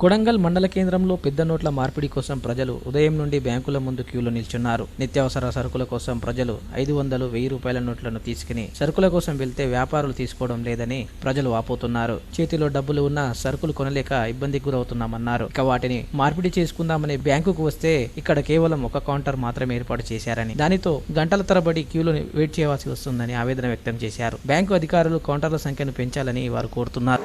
కొడంగల్ మండల కేంద్రంలో పెద్ద నోట్ల మార్పిడి కోసం ప్రజలు ఉదయం నుండి బ్యాంకుల ముందు క్యూలో నిల్చున్నారు. నిత్యావసర సరుకుల కోసం ప్రజలు ఐదు వందలు వెయ్యి రూపాయల నోట్లను తీసుకుని సరుకుల కోసం వెళ్తే వ్యాపారులు తీసుకోవడం లేదని ప్రజలు వాపోతున్నారు. చేతిలో డబ్బులు ఉన్నా సరుకులు కొనలేక ఇబ్బందికి గురవుతున్నామన్నారు. ఇక వాటిని మార్పిడి చేసుకుందామని బ్యాంకుకు వస్తే ఇక్కడ కేవలం ఒక కౌంటర్ మాత్రమే ఏర్పాటు చేశారని దానితో గంటల తరబడి క్యూలో వెయిట్ చేయవలసి వస్తుందని ఆవేదన వ్యక్తం చేశారు. బ్యాంకు అధికారులు కౌంటర్ల సంఖ్యను పెంచాలని వారు కోరుతున్నారు.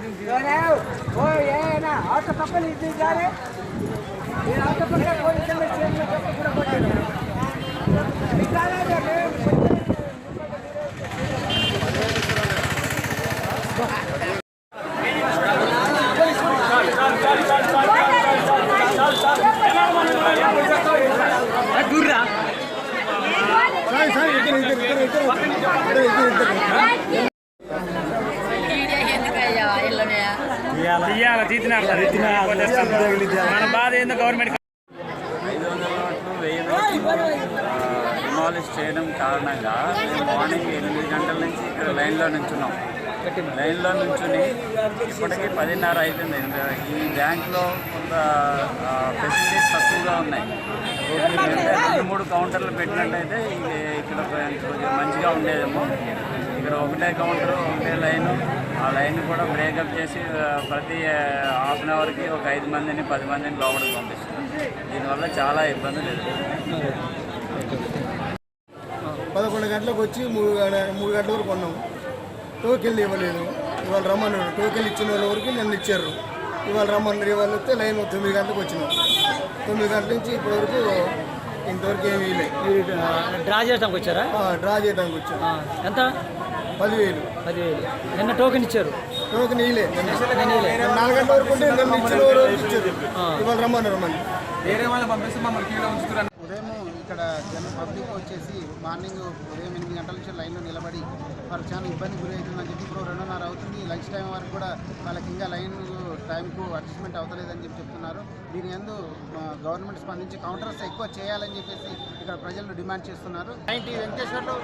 वो ये है ना ऑटो पकड़ इधर जा रहे ये ऑटो पकड़ कोई चले चेन में पकड़ पूरा पकड़ निकाला जा रहे दूर रहा सही सही इधर इधर इधर इधर इधर इधर తీయాలి? తీతినారు మన బాధ ఏందో గవర్నమెంట్ ఐదు వందల నోట్లు వెయ్యి నోట్లు డిమాలిష్ చేయడం కారణంగా మేము మార్నింగ్ ఎనిమిది గంటల నుంచి ఇక్కడ లైన్లో నుంచున్నాం. లైన్లో నుంచుని ఇప్పటికీ పదిన్నర అవుతుంది ఈ బ్యాంక్లో కొంత ఫెసిలిటీస్ తక్కువగా ఉన్నాయి. రెండు మూడు కౌంటర్లు పెట్టినట్టయితే ఇది ఇక్కడ కొంచెం మంచిగా ఉండేదేమో. ఇక్కడ ఒకటే కౌంటర్ ఒకటే లైను ఆ లైన్ కూడా బ్రేకప్ చేసి ప్రతి హాఫ్ అన్ అవర్కి ఒక ఐదు మందిని పది మందిని లోపలికి పంపిస్తున్నాం. దీనివల్ల చాలా ఇబ్బందులు ఎదుర్కొంటున్నాం పదకొండు గంటలకు వచ్చి మూడు గంట- మూడు గంటల వరకు ఉన్నాము టోకెన్లు ఇవ్వలేదు. ఇవాళ రమ్మన్నారు. టోకెన్లు ఇచ్చిన వాళ్ళ వరకు నన్ను ఇచ్చారు. ఇవాళ రమ్మన్నారు. ఇవాళ వస్తే లైన్ తొమ్మిది గంటలకు వచ్చినాం. తొమ్మిది గంటల నుంచి ఇప్పటి వరకు ఇంతవరకు ఏమీ లేదు మీరు డ్రా చేయడానికి వచ్చారా? డ్రా చేయడానికి వచ్చాం ఆ, ఎంత? పదివేలు. పదివేలు. నిన్న టోకెన్ ఇచ్చారు. టోకెన్ ఇవ్వలే నాలుగు గంటల వరకు ఉంటే నన్ను ఇచ్చిన వాళ్ళ వరకు ఇచ్చారు. ఇవాళ రమ్మన్నారు మళ్ళీ ఉదయం ఇక్కడ జన పబ్లిక్ వచ్చేసి మార్నింగ్ ఉదయం ఎనిమిది గంటల నుంచి లైన్లో నిలబడి వారు చాలా ఇబ్బంది గురి చెప్పి ఇప్పుడు రెండున్నర అవుతుంది. లంచ్ టైం వరకు కూడా వాళ్ళకి ఇంకా లైన్ టైంకు అడ్జస్ట్మెంట్ అవ్వలేదని చెప్పి చెప్తున్నారు. దీని ఎందు గవర్నమెంట్ స్పందించి కౌంటర్స్ ఎక్కువ చేయాలని చెప్పేసి ఇక్కడ ప్రజలు డిమాండ్ చేస్తున్నారు. నైన్టీ వెంకటేశ్వర్లు